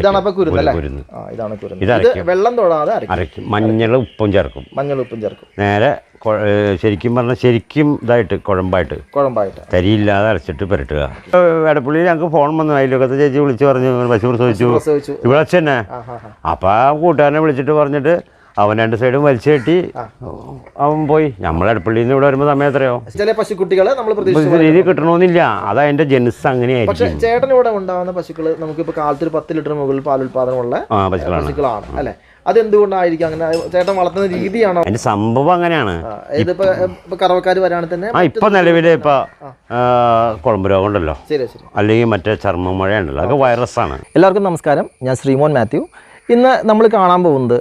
ഇതാണ് കുരുന്ന് അല്ലേ? കുരുന്ന്. ആ ഇതാണ് കുരുന്ന്. ഇത് ഇത് വെള്ളം തൊടാതെ അരയ്ക്കും. അരയ്ക്കും. മഞ്ഞൾ ഉപ്പും ചേർക്കും. മഞ്ഞൾ ഉപ്പും ചേർക്കും. നേരെ കൊ- ശരിക്കും പറഞ്ഞാൽ ശരിക്കും ഇതായിട്ട് കുഴമ്പായിട്ട്. കുഴമ്പായിട്ട്. തരിയില്ലാതെ അരച്ചിട്ട് പുരട്ടുക. എടപ്പള്ളി ഞങ്ങൾക്ക് ഫോൺ വന്നു. അതിലൊക്കെ ചേച്ചി വിളിച്ച് പറഞ്ഞു. പശു പ്രസവിച്ചു. പ്രസവിച്ചു. ഇവിടെ അച്ഛനെ അപ്പൊ ഹാ ഹാ അപ്പം ആ കൂട്ടുകാരനെ വിളിച്ചിട്ട് പറഞ്ഞിട്ട് അവൻ രണ്ട് സൈഡും വലിച്ചു കെട്ടി. അവൻ പോയി. നമ്മൾ അടുപ്പള്ളിയിൽ നിന്ന് ഇവിടെ വരുമ്പോൾ സമയം എത്രയോ ചില പശുക്കുട്ടികളെ നമ്മൾ പ്രതീക്ഷിച്ചു രീതി കിട്ടണമെന്നില്ല അത് അതിന്റെ ജനുസ് പക്ഷെ അങ്ങനെയായിരിക്കും ചേട്ടൻ ഇവിടെ ഉണ്ടാവുന്ന പശുക്കൾ നമുക്കിപ്പോ കാലത്ത് ഒരു പത്ത് ലിറ്റർ മുകളിൽ പാൽ ഉൽപാദനമുള്ള പശുക്കളാണ്. അല്ലേ? അതെന്തുകൊണ്ടായിരിക്കും അങ്ങനെ? ചേട്ടൻ വളർത്തുന്ന രീതിയാണോ? അതിന്റെ സംഭവം അങ്ങനെയാണ്. ഇതിപ്പോ ഇപ്പൊ കറവക്കാർ വരാണെങ്കിൽ തന്നെ ഇപ്പൊ നിലവിൽ ഇപ്പൊ കുളമ്പ് രോഗം ഉണ്ടല്ലോ അല്ലെങ്കിൽ മറ്റേ ചർമ്മ മഴ ഉണ്ടല്ലോ അതൊക്കെ വൈറസ് ആണ്. എല്ലാവർക്കും നമസ്കാരം. ഞാൻ ശ്രീമോൻ മാത്യു. ഇന്ന് നമ്മൾ കാണാൻ പോകുന്നത്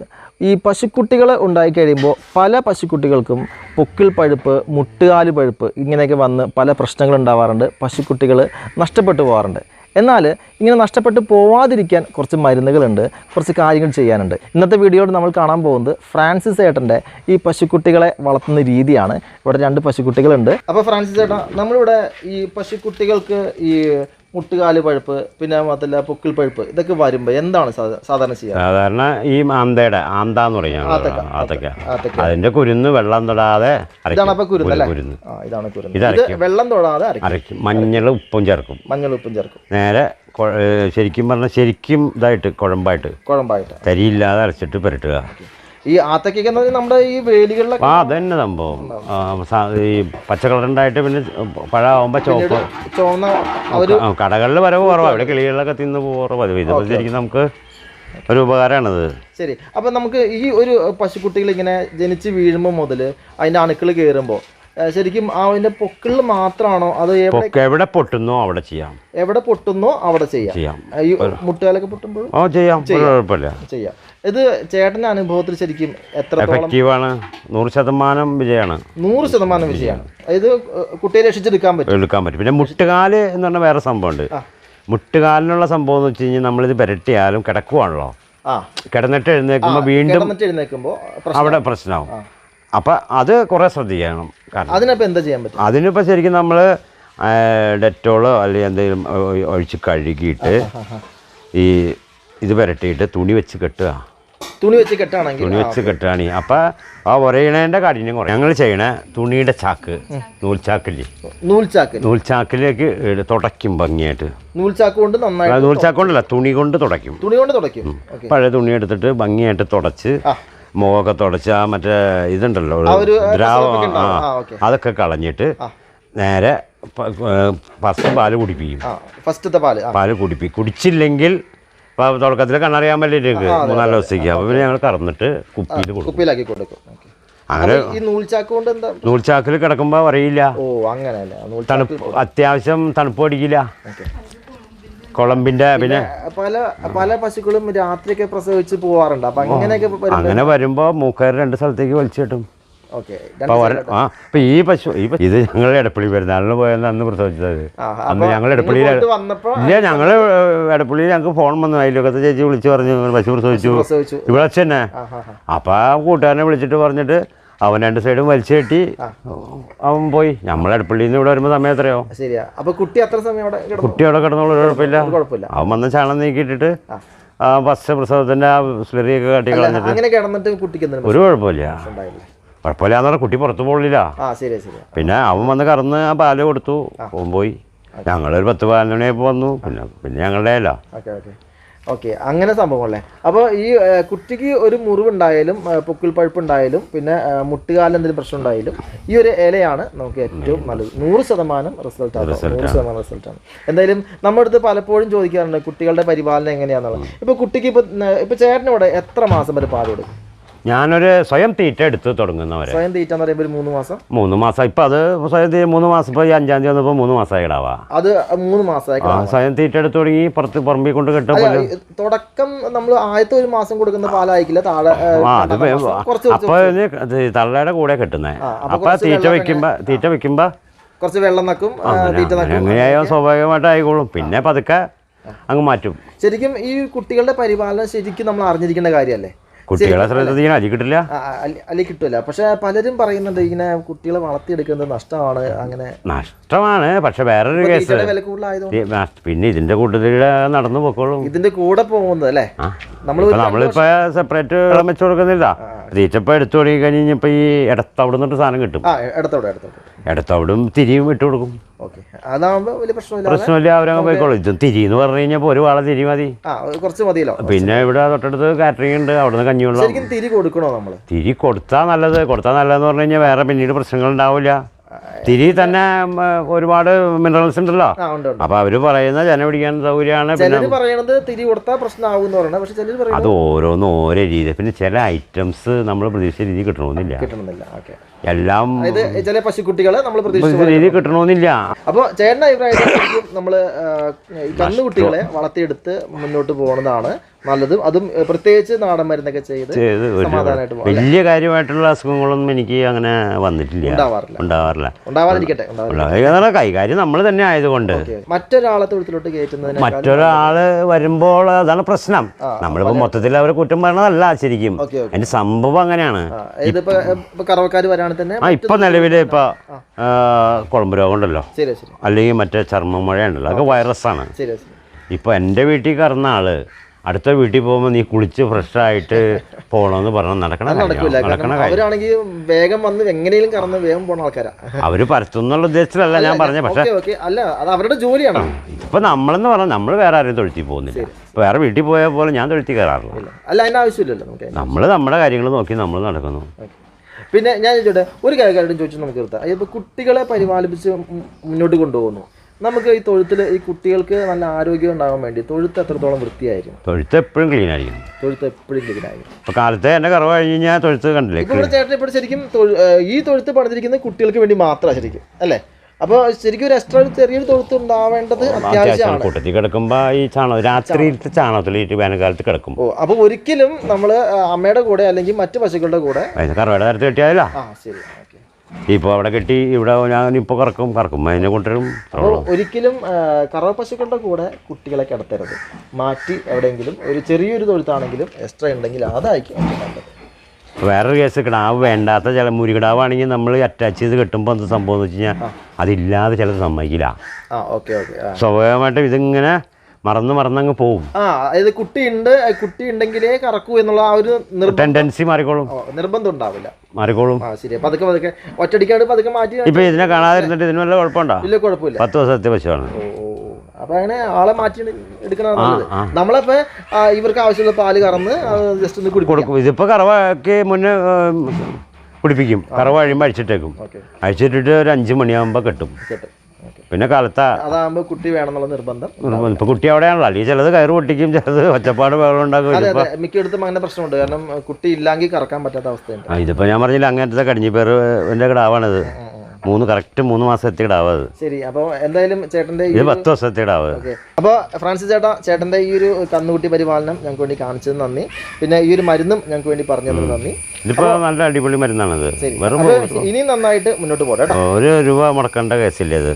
ഈ പശുക്കുട്ടികൾ ഉണ്ടായി കഴിയുമ്പോൾ പല പശുക്കുട്ടികൾക്കും പൊക്കിൾ പഴുപ്പ് മുട്ടുകാൽ പഴുപ്പ് ഇങ്ങനെയൊക്കെ വന്ന് പല പ്രശ്നങ്ങൾ ഉണ്ടാവാറുണ്ട്. പശുക്കുട്ടികൾ നഷ്ടപ്പെട്ടു പോകാറുണ്ട് എന്നാൽ ഇങ്ങനെ നഷ്ടപ്പെട്ടു പോവാതിരിക്കാൻ കുറച്ച് മരുന്നുകളുണ്ട്. കുറച്ച് കാര്യങ്ങൾ ചെയ്യാനുണ്ട്. ഇന്നത്തെ വീഡിയോയിൽ നമ്മൾ കാണാൻ പോകുന്നത് ഫ്രാൻസിസ് ഏട്ടന്റെ ഈ പശുക്കുട്ടികളെ വളർത്തുന്ന രീതിയാണ്. ഇവിടെ രണ്ട് പശുക്കുട്ടികളുണ്ട്. അപ്പോൾ ഫ്രാൻസിസ് ഏട്ടാ നമ്മളിവിടെ ഈ പശുക്കുട്ടികൾക്ക് ഈ മുട്ടുകാൽ പഴുപ്പ് പിന്നെ മാത്രമല്ല പൊക്കിൾ പഴുപ്പ് ഇതൊക്കെ വരുമ്പോൾ എന്താണ് സാധാരണ ചെയ്യുക സാധാരണ ഈ ആന്തയുടെ ആന്ത എന്ന് പറയുന്നത്. അതിന്റെ കുരുന്ന് വെള്ളം തൊടാതെ. ഇതാണ് കുരുന്ന് ഇതാണ് കുരുന്ന്. വെള്ളം തൊടാതെ അരയ്ക്കും. അരയ്ക്കും. മഞ്ഞൾ ഉപ്പും ചേർക്കും. മഞ്ഞൾ ഉപ്പും ചേർക്കും. നേരെ ശരിക്കും പറഞ്ഞാൽ ശരിക്കും ഇതായിട്ട് കുഴമ്പായിട്ട്. കുഴമ്പായിട്ട്. തരിയില്ലാതെ അരച്ചിട്ട് പുരട്ടുക. ഈ ആത്തക്കൊക്കെ എന്ന് പറഞ്ഞാൽ നമ്മുടെ ഈ വേലികളിലൊക്കെ ആ അതന്നെ സംഭവം. ആ, സാ- ഈ പച്ചക്കളറുണ്ടായിട്ട് പിന്നെ പഴമാകുമ്പോൾ ചോപ്പ് ചുവന്ന ഒരു ആ, കടകളിൽ വരവ് കുറവാണ് ഇവിടെ കിളികളിലൊക്കെ തിന്ന് പോകാറ് പതിവ് ഇതിപ്പോൾ ശരിക്കും നമുക്ക് ഒരു ഉപകാരമാണത് ശരി. അപ്പൊ നമുക്ക് ഈ ഒരു പശുക്കുട്ടികൾ ഇങ്ങനെ ജനിച്ച് വീഴുമ്പോൾ മുതൽ അതിന്റെ അണുക്കൾ കയറുമ്പോൾ ശരിക്കും ആ അതിന്റെ പൊക്കിളിൽ മാത്രമാണോ അത് എവിടെ പൊക്കെ എവിടെ പൊട്ടുന്നോ അവിടെ ചെയ്യാം. എവിടെ പൊട്ടുന്നോ അവിടെ ചെയ്യാം. ചെയ്യാം. ഈ മുട്ടുകാലൊക്കെ പൊട്ടുമ്പോഴും ഓ ചെയ്യാം. ഒരു കുഴപ്പമില്ല. ചെയ്യാം. ഇത് ചേട്ടന്റെ അനുഭവത്തിൽ ശരിക്കും എത്രത്തോളം എഫക്റ്റീവാണ്. നൂറ് ശതമാനം വിജയമാണ്. നൂറ് ശതമാനം വിജയമാണ്. ഇത് കുട്ടിയെ രക്ഷിച്ചെടുക്കാൻ പറ്റും. എടുക്കാൻ പറ്റും. പിന്നെ മുട്ടുകാൽ എന്ന് പറഞ്ഞാൽ വേറെ സംഭവമുണ്ട്. മുട്ടുകാലിനുള്ള സംഭവം എന്ന് വെച്ച് കഴിഞ്ഞാൽ നമ്മളിത് പുരട്ടിയാലും കിടക്കുവാണല്ലോ. ആ. കിടന്നിട്ട് എഴുന്നേൽക്കുമ്പോൾ വീണ്ടും കിടന്നിട്ട് എഴുന്നേൽക്കുമ്പോൾ പ്രശ്നം അവിടെ പ്രശ്നമാവും അപ്പം അത് കുറേ ശ്രദ്ധിക്കണം. കാരണം അതിനപ്പോൾ എന്താ ചെയ്യാൻ പറ്റും? അതിനിപ്പോൾ ശരിക്കും നമ്മൾ ഡെറ്റോളോ അല്ലെങ്കിൽ എന്തെങ്കിലും ഒ- ഒഴിച്ച് കഴുകിയിട്ട് ഈ ഇത് പുരട്ടിയിട്ട് തുണി വെച്ച് കെട്ടുക. തുണി വെച്ച് കെട്ടാണെങ്കിൽ തുണി വെച്ച് കെട്ടുകയാണെങ്കിൽ അപ്പൊ ആ ഒരേണേന്റെ കാഠിന്യം കുറയും. ഞങ്ങൾ ചെയ്യണ തുണിയുടെ ചാക്ക്. നൂൽച്ചാക്കില്ലേ? നൂൽച്ചാക്ക്. നൂൽച്ചാക്കിലേക്ക് തുടയ്ക്കും ഭംഗിയായിട്ട്. നൂൽച്ചാക്ക് കൊണ്ട് നന്നായി നൂൽച്ചാക്ക് കൊണ്ടല്ല തുണി കൊണ്ട് തുടയ്ക്കും. തുണി കൊണ്ട് തുടയ്ക്കും. പഴയ തുണി എടുത്തിട്ട് ഭംഗിയായിട്ട് തുടച്ച്. മുഖമൊക്കെ തുടച്ച് ആ മറ്റേ ഇതുണ്ടല്ലോ ദ്രാവകം ആ, ദ്രാവം ആ, ആ, അതൊക്കെ കളഞ്ഞിട്ട് നേരെ ഫസ്റ്റ് പാൽ കുടിപ്പിക്കും. ഫസ്റ്റത്തെ പാൽ പാൽ കുടിപ്പിക്കും. കുടിച്ചില്ലെങ്കിൽ ഇപ്പോൾ തുടക്കത്തിൽ കണ്ണറിയാൻ വേണ്ടിയിട്ട് മൂന്നാൽ ദിവസത്തേക്ക്. അപ്പോൾ പിന്നെ ഞങ്ങൾ കറന്നിട്ട് കുപ്പിയിൽ കൊടുക്കും. കുപ്പിയിലാക്കി കൊടുക്കും. അങ്ങനെ ഈ നൂൽച്ചാക്ക് കൊണ്ട് എന്താ? നൂൽച്ചാക്കിൽ കിടക്കുമ്പോൾ അറിയില്ല. ഓ അങ്ങനെയല്ലേ. തണുപ്പ് അത്യാവശ്യം തണുപ്പ് അടിക്കില്ല കൊളമ്പിന്റെ പിന്നെ പല പല പശുക്കളും രാത്രിയൊക്കെ പ്രസവിച്ച് പോവാറുണ്ട്. അപ്പൊ അങ്ങനെയൊക്കെ വരുമ്പോ അങ്ങനെ വരുമ്പോൾ മൂക്കാർ രണ്ട് സ്ഥലത്തേക്ക് വലിച്ചു കിട്ടും. അപ്പോൾ ആ ഈ പശു ഈ ഇത് ഞങ്ങൾ എടപ്പള്ളി പെരുന്നാളിന് പോയെന്ന് അന്ന് പ്രസവിച്ചത്. അന്ന് ഞങ്ങൾ എടപ്പള്ളിയിൽ ഇല്ല ഞങ്ങൾ എടപ്പള്ളിയിൽ ഞങ്ങൾക്ക് ഫോൺ വന്നു. അതിലൊക്കെ ചേച്ചി വിളിച്ചു പറഞ്ഞു പശു പ്രസവിച്ചു. ഇവിടെ അച്ഛനെ. അപ്പൊ ആ കൂട്ടുകാരനെ വിളിച്ചിട്ട് പറഞ്ഞിട്ട് അവൻ രണ്ട് സൈഡും വലിച്ചു കെട്ടി അവൻ പോയി. നമ്മൾ എടപ്പള്ളിയിൽ നിന്ന് ഇവിടെ വരുമ്പോൾ സമയം എത്രയോ ശരിയാ. അപ്പൊ കുട്ടി അത്ര സമയം അവിടെ കിടന്നു കുട്ടി അവിടെ കിടന്നോളൂ കുഴപ്പമില്ല. അവൻ വന്ന് ചാണം നീക്കിയിട്ടിട്ട് ആ. ഫസ്റ്റ് പ്രസവത്തിന്റെ ആ സ്ലറിയൊക്കെ കാട്ടി കളഞ്ഞിട്ട് ഒരു കുഴപ്പമില്ല. ഉണ്ടായില്ല കുഴപ്പമില്ല കുട്ടി പുറത്തു പോകില്ല ആ പിന്നെ അവൻ വന്ന് കറന്ന് ആ പാൽ കൊടുത്തു. പോയി. ഞങ്ങളൊരു പത്ത് പതിനൊന്ന് മണിയായപ്പോൾ വന്നു. പിന്നെ പിന്നെ ഞങ്ങളുടെ അല്ല ഓക്കെ ഓക്കെ. ഓക്കെ അങ്ങനെ സംഭവമല്ലേ അപ്പോൾ ഈ കുട്ടിക്ക് ഒരു മുറിവുണ്ടായാലും പൊക്കിൽ പഴുപ്പുണ്ടായാലും പഴുപ്പ് പിന്നെ മുട്ടുകാലിൽ എന്തെങ്കിലും പ്രശ്നം ഉണ്ടായാലും ഈ ഒരു ഇലയാണ് നമുക്ക് ഏറ്റവും നല്ലത്. നൂറ് ശതമാനം റിസൾട്ട് ആണ് നൂറ് ശതമാനം റിസൾട്ട് ആണ് എന്തായാലും നമ്മുടെ അടുത്ത് പലപ്പോഴും ചോദിക്കാറുണ്ട് കുട്ടികളുടെ പരിപാലനം എങ്ങനെയാണെന്നുള്ളത് ഇപ്പോൾ കുട്ടിക്ക് ഇപ്പോൾ ഇപ്പോൾ ചേട്ടനിവിടെ എത്ര മാസം വരെ പാൽ കൊടുക്കും? ഞാനൊരു സ്വയം തീറ്റ എടുത്ത് തുടങ്ങുന്നവരെ. സ്വയം തീറ്റ എന്ന് പറയുമ്പോൾ മൂന്ന് മാസം? മൂന്ന് മാസം. ഇപ്പൊ അത് സ്വയം തീ മൂന്ന് മാസം. ഇപ്പൊ ഈ അഞ്ചാം തീയതി വന്നപ്പോൾ മൂന്ന് മാസമായി ഇടാവാ അത് മൂന്ന് മാസമായി സ്വയം തീറ്റ എടുത്ത് തുടങ്ങി പുറത്ത് പറമ്പിൽ കൊണ്ട് കിട്ടും തുടക്കം നമ്മൾ ആദ്യത്തെ ഒരു മാസം കൊടുക്കുന്ന പാലായിരിക്കില്ല താഴെ ഇത് തള്ളയുടെ കൂടെ കിട്ടുന്നേ. അപ്പൊ തീറ്റ വെക്കുമ്പോ തീറ്റ വെക്കുമ്പോ കുറച്ച് വെള്ളം നക്കും തീറ്റ നക്കും. സ്വാഭാവികമായിട്ട് ആയിക്കോളും. പിന്നെ പതുക്കെ അങ്ങ് മാറ്റും. ശരിക്കും ഈ കുട്ടികളുടെ പരിപാലനം ശരിക്കും നമ്മൾ അറിഞ്ഞിരിക്കേണ്ട കാര്യമല്ലേ? കുട്ടികളെ ശ്രദ്ധിക്കണം അരി കിട്ടില്ല? കിട്ടില്ല അല്ലി- അല്ലി പക്ഷെ പലരും പറയുന്നുണ്ട് ഇങ്ങനെ കുട്ടികളെ വളർത്തിയെടുക്കുന്നത് നഷ്ടമാണ് അങ്ങനെ. നഷ്ടമാണ് പക്ഷെ വേറൊരു കേസ്. പിന്നെ ഇതിന്റെ കൂട്ടത്തിലൂടെ നടന്നു പോക്കോളും. ഇതിന്റെ കൂടെ പോകുന്നത് അല്ലേ? നമ്മളിപ്പോ സെപ്പറേറ്റ് വെള്ളം വെച്ച് കൊടുക്കുന്നില്ല. തീറ്റപ്പ എടുത്തു തുടങ്ങി കഴിഞ്ഞപ്പോ ഈ ഇടത്തവിടെ നിന്നിട്ട് സാധനം കിട്ടും. ഇടത്തോടെ എടുത്തോട്ടെ ഇടത്തവിടും തിരിയും ഇട്ട് കൊടുക്കും. പ്രശ്നമില്ല അവരങ്ങ് പോയിക്കോളും ഇത് തിരി എന്ന് പറഞ്ഞു കഴിഞ്ഞപ്പോൾ ഒരു വാള തിരി മതി. കുറച്ച് മതിയല്ലോ. പിന്നെ ഇവിടെ തൊട്ടടുത്ത് കാറ്ററിംഗ് ഉണ്ട് അവിടെ നിന്ന് കഞ്ഞിവെള്ളം തിരി കൊടുക്കണോ നമ്മൾ? തിരി കൊടുത്താൽ നല്ലത്. കൊടുത്താൽ നല്ലതെന്ന് പറഞ്ഞു കഴിഞ്ഞാൽ വേറെ പിന്നീട് പ്രശ്നങ്ങൾ ഉണ്ടാവില്ല. തിരി തന്നെ ഒരുപാട് മിനറൽസ് ഉണ്ടല്ലോ. അപ്പൊ അവർ പറയുന്ന ജന പിടിക്കാൻ സൗകര്യമാണ്. പിന്നെ അത് ഓരോന്നും ഓരോ രീതി. പിന്നെ ചില ഐറ്റംസ് നമ്മൾ പ്രതീക്ഷിച്ച രീതി കിട്ടണമെന്നില്ല. എല്ലാം ചില പശുക്കുട്ടികളെ നമ്മൾ പ്രതീക്ഷിച്ചു രീതി കിട്ടണമെന്നില്ല. അപ്പോൾ ചേട്ടന്റെ അഭിപ്രായത്തിൽ നമ്മൾ നമ്മൾ കന്നുകുട്ടികളെ വളർത്തിയെടുത്ത് മുന്നോട്ട് പോകുന്നതാണ് നല്ലതും. അതും പ്രത്യേകിച്ച് നാടൻ മരുന്നൊക്കെ ചെയ്ത് സമാധാനമായിട്ട് വലിയ കാര്യമായിട്ടുള്ള അസുഖങ്ങളൊന്നും എനിക്ക് അങ്ങനെ വന്നിട്ടില്ല. ഉണ്ടാവാറില്ല. ഉണ്ടാവാറില്ല. ഉണ്ടാവാതിരിക്കട്ടെ കൈകാര്യം നമ്മൾ തന്നെ ആയതുകൊണ്ട്. മറ്റൊരാളെ തൊഴുത്തിലോട്ട് കയറ്റുന്നതിന് മറ്റൊരാൾ വരുമ്പോൾ അതാണ് പ്രശ്നം. നമ്മളിപ്പോ മൊത്തത്തിൽ അവരെ കുറ്റം പറയണതല്ല ശരിക്കും. അതിന്റെ സംഭവം അങ്ങനെയാണ്. ആ ഇപ്പൊ നിലവിൽ ഇപ്പൊ കുളമ്പ് രോഗം ഉണ്ടല്ലോ അല്ലെങ്കിൽ മറ്റേ ചർമ്മ ഉണ്ടല്ലോ അതൊക്കെ വൈറസ് ആണ്. ശരി ശരി. ഇപ്പൊ എന്റെ വീട്ടിൽ കറന്ന ആൾ അടുത്ത വീട്ടിൽ പോകുമ്പോൾ നീ കുളിച്ച് ഫ്രഷായിട്ട് പോകണമെന്ന് പറഞ്ഞാൽ നടക്കണ നടക്കണ അവരാണെങ്കിൽ വേഗം വന്ന് എങ്ങനെയും കറന്ന് വേഗം പോണ അവർ പരത്തുന്നുള്ള ഉദ്ദേശത്തിലല്ല ഞാൻ പറഞ്ഞത് പക്ഷെ അല്ല അത് അവരുടെ ജോലിയാണ്. ഇപ്പൊ നമ്മളെന്ന് പറഞ്ഞാൽ നമ്മൾ വേറെ ആരും തൊഴുത്തി പോകുന്നില്ല. ഇപ്പൊ വേറെ വീട്ടിൽ പോയ പോലെ ഞാൻ തൊഴുത്തി കയറാറില്ല. അല്ല അതിന്റെ ആവശ്യമില്ലല്ലോ നമ്മൾ നമ്മുടെ കാര്യങ്ങൾ നോക്കി നമ്മൾ നടക്കുന്നു. പിന്നെ ഞാൻ ചോദിച്ചോട്ടെ ഒരു കാര്യം ചോദിച്ചു നമുക്ക് നിർത്താം. കുട്ടികളെ പരിപാലിപ്പിച്ച് മുന്നോട്ട് കൊണ്ടുപോകുന്നു. നമുക്ക് ഈ തൊഴുത്തിൽ ഈ കുട്ടികൾക്ക് നല്ല ആരോഗ്യം ഉണ്ടാകാൻ വേണ്ടി തൊഴുത്ത് എത്രത്തോളം വൃത്തിയായിരിക്കും? തൊഴുത്ത് എപ്പോഴും ക്ലീൻ ആയിരിക്കും. തൊഴുത്ത് എപ്പോഴും ക്ലീനായിരിക്കും ഇപ്പൊ കാലത്തെ എന്നെ കറവ് കഴിഞ്ഞ് കഴിഞ്ഞാൽ തൊഴുത്ത് കണ്ടില്ലേ? ഇപ്പോൾ ചേട്ടൻ ഇപ്പോൾ ശരിക്കും ഈ തൊഴുത്ത് പണിതിരിക്കുന്നത് കുട്ടികൾക്ക് വേണ്ടി മാത്രമാണ് ശരിക്കും അല്ലേ? അപ്പോൾ ശരിക്കും ഒരു എക്സ്ട്രാ ഒരു ചെറിയൊരു തൊഴുത്ത് ഉണ്ടാവേണ്ടത് അത്യാവശ്യം അത്യാവശ്യമാണ്. കൂട്ടത്തിൽ കിടക്കുമ്പോൾ ഈ ചാണകം രാത്രിയിലത്തെ ചാണകത്തിലിട്ട് വേനൽക്കാലത്ത് കിടക്കും. ഓ അപ്പോൾ ഒരിക്കലും നമ്മൾ അമ്മയുടെ കൂടെ അല്ലെങ്കിൽ മറ്റു പശുക്കളുടെ കൂടെ കറവയുടെ തരത്തിൽ കിട്ടിയാലോ ആ ശരി. ഇപ്പോൾ അവിടെ കെട്ടി ഇവിടെ ഞാൻ ഇപ്പോൾ കറക്കും കറക്കും. അതിനെ കൊണ്ടുവരും. അപ്പോൾ ഒരിക്കലും കറവ പശുക്കളുടെ കൂടെ കുട്ടികളെ കിടത്തരുത്. മാറ്റി എവിടെയെങ്കിലും ഒരു ചെറിയൊരു തൊഴുത്താണെങ്കിലും എക്സ്ട്രാ ഉണ്ടെങ്കിൽ അതായിരിക്കും ഏറ്റവും നല്ലത്. വേറൊരു കേസ് കിടാവ് വേണ്ടാത്ത ചില മുരികിടാവാണെങ്കിൽ നമ്മൾ അറ്റാച്ച് ചെയ്ത് കെട്ടുമ്പോൾ എന്ത് സംഭവം എന്ന് വെച്ച് കഴിഞ്ഞാൽ അതില്ലാതെ ചിലത് സമ്മതിക്കില്ല. സ്വാഭാവികമായിട്ടും ഇതിങ്ങനെ മറന്ന് മറന്നങ്ങ് പോവും. ആ അതായത് കുട്ടി ഉണ്ട് കുട്ടി ഉണ്ടെങ്കിലേ കറക്കൂ എന്നുള്ള ആ ഒരു ടെൻഡൻസി മാറിക്കോളും. നിർബന്ധം ഉണ്ടാവില്ല. മാറിക്കോളും. ആ ശരി പതുക്കെ പതുക്കെ ഒറ്റടിക്കാണ്ട് പതുക്കെ മാറ്റി ഇപ്പൊ ഇതിനെ കാണാതിരുന്നിട്ട് ഇതിന് വല്ല കുഴപ്പമുണ്ടോ? ഇല്ല കുഴപ്പമില്ല. പത്ത് ദിവസത്തെ പശുവാണ്. അപ്പൊ അങ്ങനെ ആളെ മാറ്റി എടുക്കണം നമ്മളപ്പോ ഇവർക്ക് ആവശ്യമുള്ള പാൽ കറന്ന് ജസ്റ്റ് ഒന്ന് കുടി കൊടുക്കും. ഇതിപ്പോ കറവാക്കി മുന്നേ കുടിപ്പിക്കും. കറവ് കഴിയുമ്പോൾ അഴിച്ചിട്ടേക്കും. അഴിച്ചിട്ടിട്ട് ഒരു അഞ്ച് മണിയാകുമ്പോൾ കെട്ടും. കേട്ടോ. പിന്നെ കാലത്ത് അതാകുമ്പോ കുട്ടി വേണമെന്നുള്ള നിർബന്ധം ഇപ്പൊ കുട്ടി അവിടെയാണല്ലോ. അല്ലെങ്കിൽ ചിലത് കയറ് പൊട്ടിക്കും ചിലത് ഒച്ചപ്പാട് അതെ മിക്കയിടത്തും അങ്ങനെ പ്രശ്നമുണ്ട്. കാരണം കുട്ടി ഇല്ലെങ്കിൽ കറക്കാൻ പറ്റാത്ത അവസ്ഥയുണ്ട്. ഇതിപ്പോ ഞാൻ പറഞ്ഞില്ല അങ്ങനത്തെ കടിഞ്ഞിപ്പേറ് എന്റെ കിടാവാണിത് മൂന്ന് കറക്റ്റ് മൂന്ന് മാസത്തെ ഇടാവത് ശരി അപ്പോൾ എന്തായാലും ചേട്ടന്റെ ഈ ഇത് പത്ത് ദിവസത്തെ ഓക്കെ. അപ്പോൾ ഫ്രാൻസിസ് ചേട്ടാ ചേട്ടന്റെ ഈ ഒരു കന്നുകുട്ടി പരിപാലനം ഞങ്ങൾക്ക് വേണ്ടി കാണിച്ചത് നന്ദി. പിന്നെ ഈ ഒരു മരുന്നും ഞങ്ങൾക്ക് വേണ്ടി പറഞ്ഞത് നന്ദി. ഇതിപ്പോ നല്ല അടിപൊളി മരുന്നാണത്. ഇനിയും നന്നായിട്ട് മുന്നോട്ട് പോകട്ടെ ഒരു രൂപ മുടക്കേണ്ട കേസില്ല ഇത്.